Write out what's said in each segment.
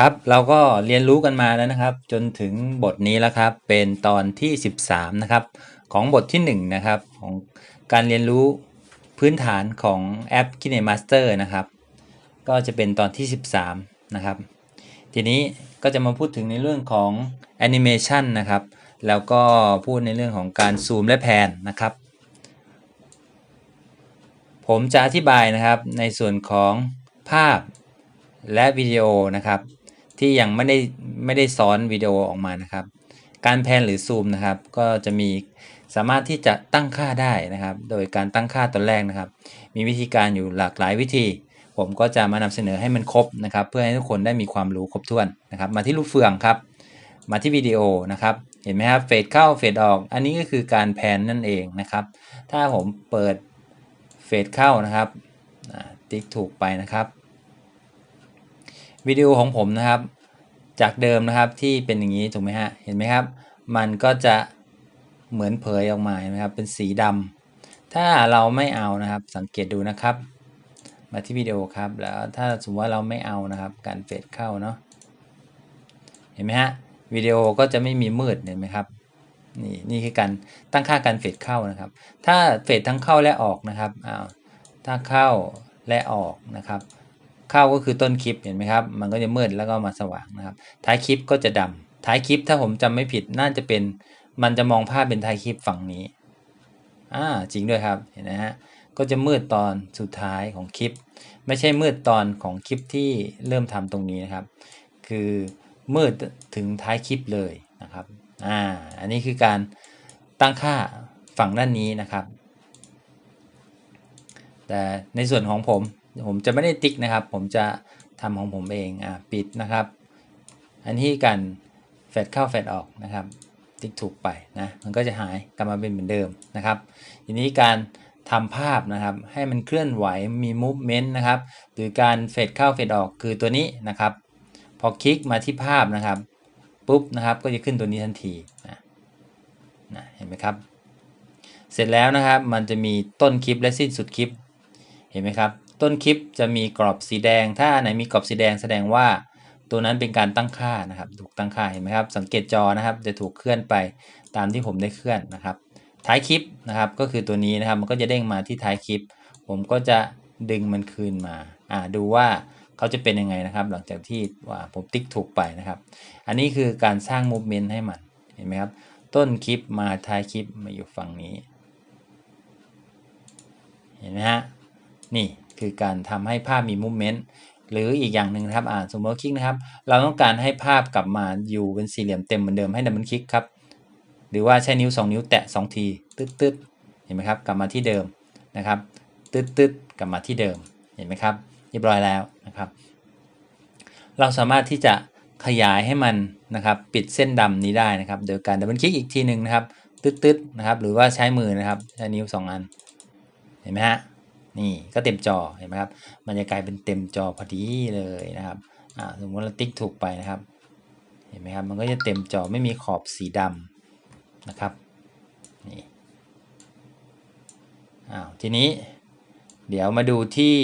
ครับ เราก็เรียนรู้กันมาแล้วนะครับ จนถึงบทนี้แล้วครับ เป็นตอนที่ 13 นะครับ ของบทที่ 1 นะครับ ของการเรียนรู้พื้นฐานของแอป KineMaster นะครับ ก็จะเป็นตอนที่ 13 นะครับ ทีนี้ก็จะมาพูดถึงในเรื่องของแอนิเมชันนะครับ แล้วก็พูดในเรื่องของการซูมและแพนนะครับ ผมจะอธิบายนะครับในส่วนของภาพและวิดีโอนะครับ ที่ยังไม่ได้ไม่ได้ซ้อนวิดีโอออกมานะครับ การแพนหรือซูมนะครับ ก็จะมีสามารถที่จะตั้งค่าได้นะครับ โดยการตั้งค่าตอนแรกนะครับ มีวิธีการอยู่หลากหลายวิธี ผมก็จะมานำเสนอให้มันครบนะครับ เพื่อให้ทุกคนได้มีความรู้ครบถ้วนนะครับ มาที่รูปเฟืองครับ มาที่วิดีโอนะครับ เห็นไหมครับเฟดเข้าเฟดออก อันนี้ก็คือการแพนนั่นเองนะครับ ถ้าผมเปิดเฟดเข้านะครับติ๊กถูกไปนะครับ วิดีโอของผมนะครับ จากเดิมนะครับที่เป็นอย่างนี้ถูกไหมฮะเห็นไหมครับ มันก็จะเหมือนเผยออกมาเห็นไหมครับเป็นสีดำถ้าเราไม่เอานะครับสังเกตดูนะครับ มาที่วิดีโอครับ แล้วถ้าสมมติว่าเราไม่เอานะครับ การเฟดเข้าเนาะเห็นไหมฮะวิดีโอก็จะไม่มีมืดเห็นไหมครับนี่นี่คือการตั้งค่าการเฟดเข้านะครับ ถ้าเฟดทั้งเข้าและออกนะครับอ้าวถ้าเข้าและออกนะครับ เข้าก็คือต้นคลิปเห็นไหมครับ มันก็จะมืดแล้วก็มาสว่างนะครับ ท้ายคลิปก็จะดำท้ายคลิปถ้าผมจำไม่ผิดน่าจะเป็น มันจะมองภาพเป็นท้ายคลิปฝั่งนี้ อ่าจริงด้วยครับ เห็นไหมฮะ ก็จะมืดตอนสุดท้ายของคลิป ไม่ใช่มืดตอนของคลิปที่เริ่มทำตรงนี้นะครับ คือมืดถึงท้ายคลิปเลยนะครับ อ่า อันนี้คือการตั้งค่าฝั่งด้านนี้นะครับ แต่ในส่วนของผม ผมจะไม่ได้ติ๊กนะครับ ผมจะทำของผมเองอ่าปิดนะครับ อันนี้การแฟดเข้าแฟดออกนะครับ ติ๊กถูกไปนะมันก็จะหายกลับมาเป็นเหมือนเดิมนะครับ ทีนี้การทำภาพนะครับ ให้มันเคลื่อนไหวมี movement นะครับหรือการเฟดเข้าเฟดออกคือตัวนี้นะครับ พอคลิกมาที่ภาพนะครับปุ๊บนะครับก็จะขึ้นตัวนี้ทันทีนะนะเห็นไหมครับ เสร็จแล้วนะครับมันจะมีต้นคลิปและสิ้นสุดคลิป เห็นไหมครับ ต้นคลิปจะมีกรอบสีแดง ถ้าไหนมีกรอบสีแดงแสดงว่า ตัวนั้นเป็นการตั้งค่านะครับ ถูกตั้งค่าเห็นไหมครับ สังเกตจอนะครับ จะถูกเคลื่อนไปตามที่ผมได้เคลื่อนนะครับ ท้ายคลิปนะครับ ก็คือตัวนี้นะครับ มันก็จะเด้งมาที่ท้ายคลิป ผมก็จะดึงมันคืนมา อ่า ดูว่าเขาจะเป็นยังไงนะครับ หลังจากที่ว่าผมติ๊กถูกไปนะครับ อันนี้คือการสร้าง movement ให้มัน เห็นไหมครับ ต้นคลิปมาท้ายคลิปมาอยู่ฝั่งนี้ เห็นไหมฮะ นี่ คือการทำให้ภาพมี movement หรืออีกอย่างหนึ่งครับอ่าสมมติคลิกนะครับ เราต้องการให้ภาพกลับมาอยู่เป็นสี่เหลี่ยมเต็มเหมือนเดิมให้ดับเบิลคลิกครับหรือว่าใช้นิ้ว 2 นิ้วแตะ 2 ทีตึ๊ดตึ๊ดเห็นไหมครับ กลับมาที่เดิมนะครับตึ๊ดตึ๊ดกลับมาที่เดิมเห็นไหมครับเรียบร้อยแล้วนะครับ เราสามารถที่จะขยายให้มันนะครับปิดเส้นดำนี้ได้นะครับ โดยการดับเบิลคลิกอีกทีหนึ่งนะครับตึ๊ดตึ๊ดนะครับหรือว่าใช้มือนะครับใช้นิ้ว 2 อันเห็นไหมฮะ นี่ก็เต็มจอเห็นไหมครับ มันจะกลายเป็นเต็มจอพอดีเลยนะครับอ่าสมมติเราติ๊กถูกไปนะครับ เห็นไหมครับ มันก็จะเต็มจอไม่มีขอบสีดำนะครับ นี่ อ้าว ทีนี้เดี๋ยวมาดูที่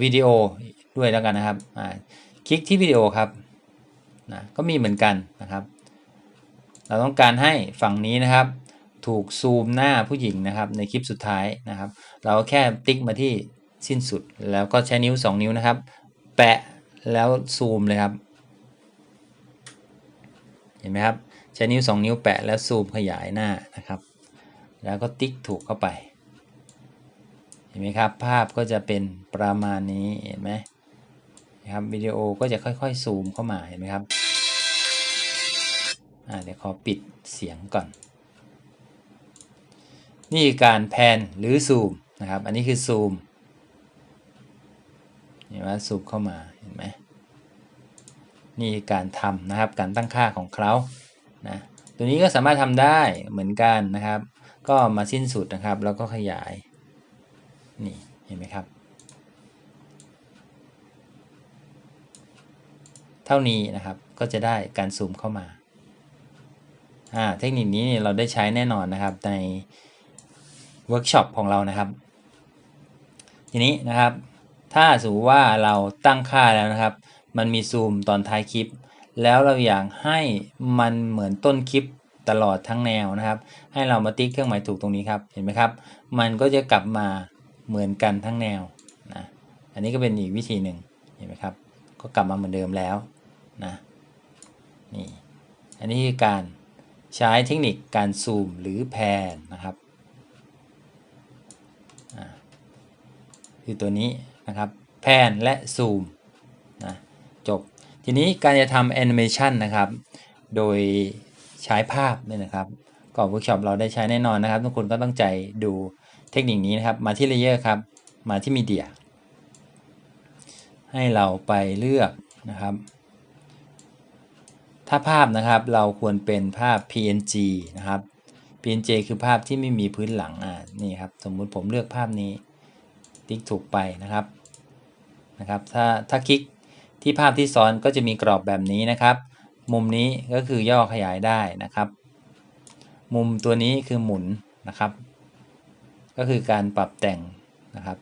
วิดีโอด้วยแล้วกันนะครับอ่าคลิกที่วิดีโอครับนะก็มีเหมือนกันนะครับ เราต้องการให้ฝั่งนี้นะครับ ถูกซูมหน้าผู้หญิงนะครับ ในคลิปสุดท้ายนะครับ เราแค่ติ๊กมาที่สิ้นสุด แล้วก็ใช้นิ้ว 2 นิ้วนะครับ แปะแล้วซูมเลยครับ เห็นไหมครับ ใช้นิ้ว 2 นิ้วแปะแล้วซูมขยายหน้านะครับ แล้วก็ติ๊กถูกเข้าไป เห็นไหมครับ ภาพก็จะเป็นประมาณนี้ เห็นไหมนะครับ วิดีโอก็จะค่อยๆ ซูมเข้ามา เห็นไหมครับเดี๋ยวขอปิดเสียงก่อน นี่การแพนหรือซูม นะครับ อันนี้คือซูมเห็นไหมซูมเข้ามาเห็นไหมนี่การทำนะครับการตั้งค่าของเขานะตัวนี้ก็สามารถทำได้เหมือนกันนะครับ ก็มาสิ้นสุดนะครับ แล้วก็ขยายนี่เห็นไหมครับ เท่านี้นะครับก็จะได้การซูมเข้ามาอ่าเทคนิคนี้เราได้ใช้แน่นอนนะครับในเวิร์กช็อปของเรานะครับ ทีนี้นะครับ ถ้าสมมติว่าเราตั้งค่าแล้วนะครับ มันมีซูมตอนท้ายคลิป แล้วเราอยากให้มันเหมือนต้นคลิปตลอดทั้งแนวนะครับ ให้เรามาติ๊กเครื่องหมายถูกตรงนี้ครับเห็นไหมครับ มันก็จะกลับมาเหมือนกันทั้งแนวนะอันนี้ก็เป็นอีกวิธีหนึ่งเห็นไหมครับ ก็กลับมาเหมือนเดิมแล้วนะนี่อันนี้คือการใช้เทคนิคการซูมหรือแพนนะครับ คือตัวนี้นะครับแพนและซูมนะจบ ทีนี้การจะทำแอนิเมชันนะครับ โดยใช้ภาพเนี่ยนะครับก่อนเวิร์กช็อปเราได้ใช้แน่นอนนะครับ ทุกคนก็ต้องใจดูเทคนิคนี้นะครับ มาที่เลเยอร์ครับ มาที่มีเดียให้เราไปเลือกนะครับ ถ้าภาพนะครับเราควรเป็นภาพ PNG นะครับ PNG คือภาพที่ไม่มีพื้นหลังอ่านี่ครับ สมมุติผมเลือกภาพนี้ ติ๊กถูกไปนะครับนะครับถ้าถ้าคลิกที่ภาพที่ซ้อนก็จะมีกรอบแบบนี้นะครับ มุมนี้ก็คือย่อขยายได้นะครับ มุมตัวนี้คือหมุนนะครับ ก็คือการปรับแต่งนะครับ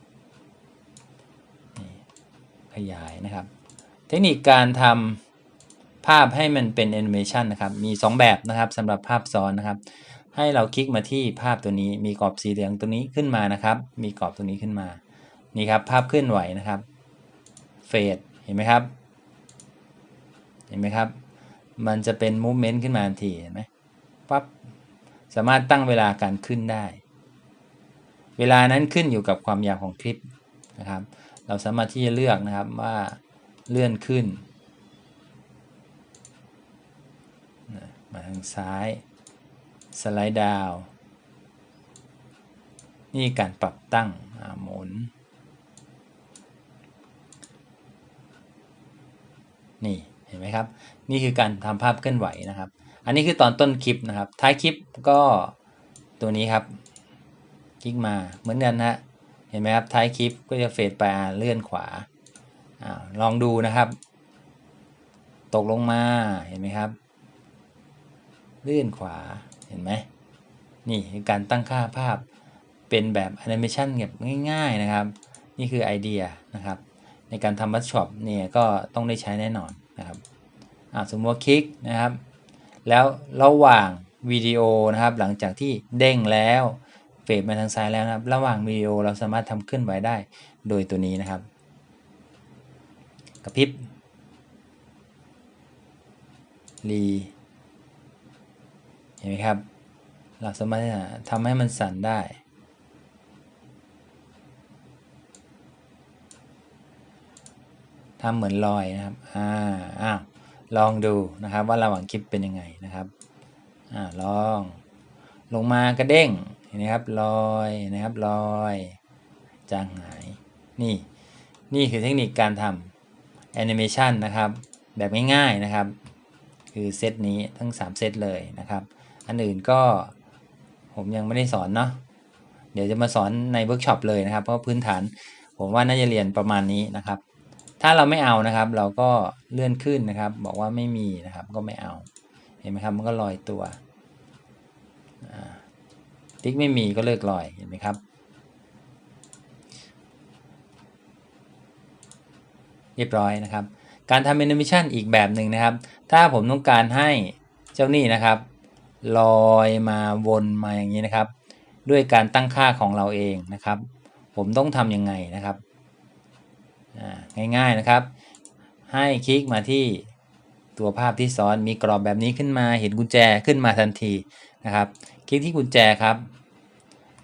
ขยายนะครับ เทคนิคการทำภาพให้มันเป็นแอนิเมชันนะครับ มี 2 แบบนะครับสำหรับภาพซ้อนนะครับ ให้เราคลิกมาที่ภาพตัวนี้ มีกรอบสีเหลืองตัวนี้ขึ้นมานะครับ มีกรอบตัวนี้ขึ้นมา นี่ครับภาพเคลื่อนไหวนะครับเฟดเห็นไหมครับ เห็นไหมครับ มันจะเป็นมูฟเมนต์ขึ้นมาทันทีเห็นไหมปั๊บสามารถตั้งเวลาการขึ้นได้ เวลานั้นขึ้นอยู่กับความยาวของคลิปนะครับ เราสามารถที่จะเลือกนะครับว่าเลื่อนขึ้นมาทางซ้ายสไลด์ดาวนี่การปรับตั้งหมุน นี่เห็นไหมครับ นี่คือการทำภาพเคลื่อนไหวนะครับ อันนี้คือตอนต้นคลิปนะครับ ท้ายคลิปก็ตัวนี้ครับ คลิกมาเหมือนกันนะเห็นไหมครับท้ายคลิปก็จะเฟดไปเลื่อนขวาอลองดูนะครับ ตกลงมาเห็นไหมครับ เลื่อนขวาเห็นไหมนี่คือการตั้งค่าภาพเป็นแบบแอนิเมชันแบบง่าย ๆนะครับ นี่คือไอเดียนะครับ ในการทำบัตช็อปเนี่ยก็ต้องได้ใช้แน่นอนนะครับสมมติว่าคลิกนะครับ แล้วระหว่างวิดีโอนะครับ หลังจากที่เด้งแล้วเฟดมาทางซ้ายแล้วนะครับ ระหว่างวิดีโอเราสามารถทำเคลื่อนไหวได้โดยตัวนี้นะครับ กระพริบรีเห็นไหมครับ เราสามารถทำให้มันสั่นได้ ทำเหมือนลอยนะครับอ่าอ้าวลองดูนะครับว่าระหว่างคลิปเป็นยังไงนะครับอ่าลอง ลงมากระเด้งเห็นไหมครับลอยนะครับลอยจางหายนี่นี่คือเทคนิคการทำแอนิเมชันนะครับแบบง่ายๆนะครับ คือเซตนี้ทั้ง 3 เซตเลยนะครับ อันอื่นก็ผมยังไม่ได้สอนเนาะเดี๋ยวจะมาสอนในเวิร์กช็อปเลยนะครับ เพราะพื้นฐานผมว่าน่าจะเรียนประมาณนี้นะครับ ถ้าเราไม่เอานะครับ เราก็เลื่อนขึ้นนะครับ บอกว่าไม่มีนะครับ ก็ไม่เอา เห็นไหมครับ มันก็ลอยตัวติ๊กไม่มีก็เลิกลอยเห็นไหมครับ เรียบร้อยนะครับ การทำแอนิเมชันอีกแบบหนึ่งนะครับ ถ้าผมต้องการให้เจ้านี่นะครับ ลอยมาวนมาอย่างนี้นะครับ ด้วยการตั้งค่าของเราเองนะครับ ผมต้องทำยังไงนะครับ ง่ายๆนะครับ ให้คลิกมาที่ตัวภาพที่ซ้อนมีกรอบแบบนี้ขึ้นมาเห็นกุญแจขึ้นมาทันทีนะครับ คลิกที่กุญแจครับ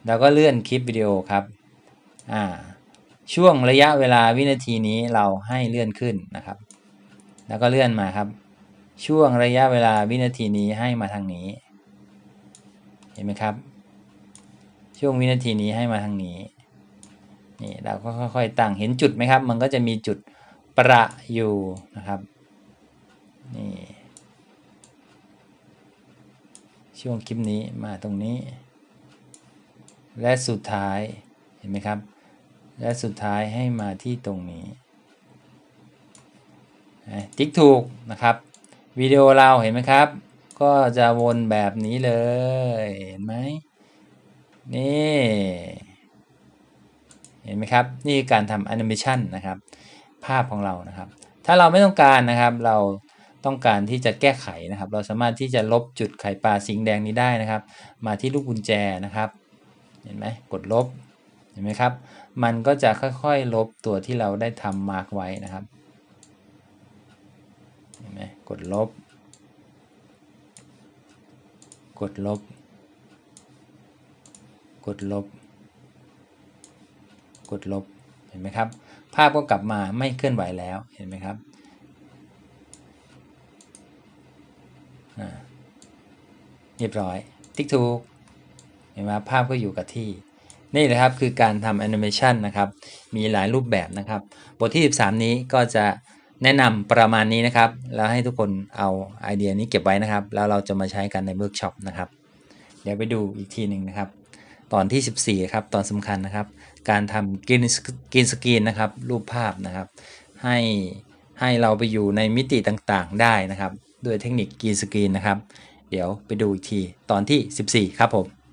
แล้วก็เลื่อนคลิปวิดีโอครับช่วงระยะเวลาวินาทีนี้เราให้เลื่อนขึ้นนะครับ แล้วก็เลื่อนมาครับ ช่วงระยะเวลาวินาทีนี้ให้มาทางนี้ เห็นไหมครับ ช่วงวินาทีนี้ให้มาทางนี้ นี่เราก็ค่อยๆตั้งเห็นจุดไหมครับ มันก็จะมีจุดประอยู่นะครับนี่ช่วงคลิปนี้มาตรงนี้ และสุดท้ายเห็นไหมครับ และสุดท้ายให้มาที่ตรงนี้ติ๊กถูกนะครับวิดีโอเราเห็นไหมครับ ก็จะวนแบบนี้เลย เห็นไหมนี่ เห็นไหมครับ นี่การทำแอนิเมชันนะครับ ภาพของเรานะครับ ถ้าเราไม่ต้องการนะครับ เราต้องการที่จะแก้ไขนะครับ เราสามารถที่จะลบจุดไข่ปลาสิงแดงนี้ได้นะครับ มาที่ลูกกุญแจนะครับ เห็นไหมกดลบ เห็นไหมครับ มันก็จะค่อยๆ ลบตัวที่เราได้ทำมาร์กไว้นะครับ เห็นไหมกดลบ กดลบ กดลบ กดลบเห็นไหมครับ ภาพก็กลับมาไม่เคลื่อนไหวแล้วเห็นไหมครับเรียบร้อย ติ๊กถูกเห็นไหมภาพก็อยู่กับที่ นี่นะครับคือการทำแอนิเมชันนะครับ มีหลายรูปแบบนะครับ บทที่ 13 นี้ก็จะแนะนำประมาณนี้นะครับ แล้วให้ทุกคนเอาไอเดียนี้เก็บไว้นะครับ แล้วเราจะมาใช้กันในเวิร์กช็อปนะครับ เดี๋ยวไปดูอีกทีหนึ่งนะครับ ตอนที่ 14 ครับ ตอนสำคัญนะครับ การทำกรีนกินสกรีนนะครับ รูปภาพนะครับ ให้ให้เราไปอยู่ในมิติต่างๆได้นะครับ ด้วยเทคนิคกรีนสกรีนนะครับ เดี๋ยวไปดูอีกทีตอนที่ 14 ครับผม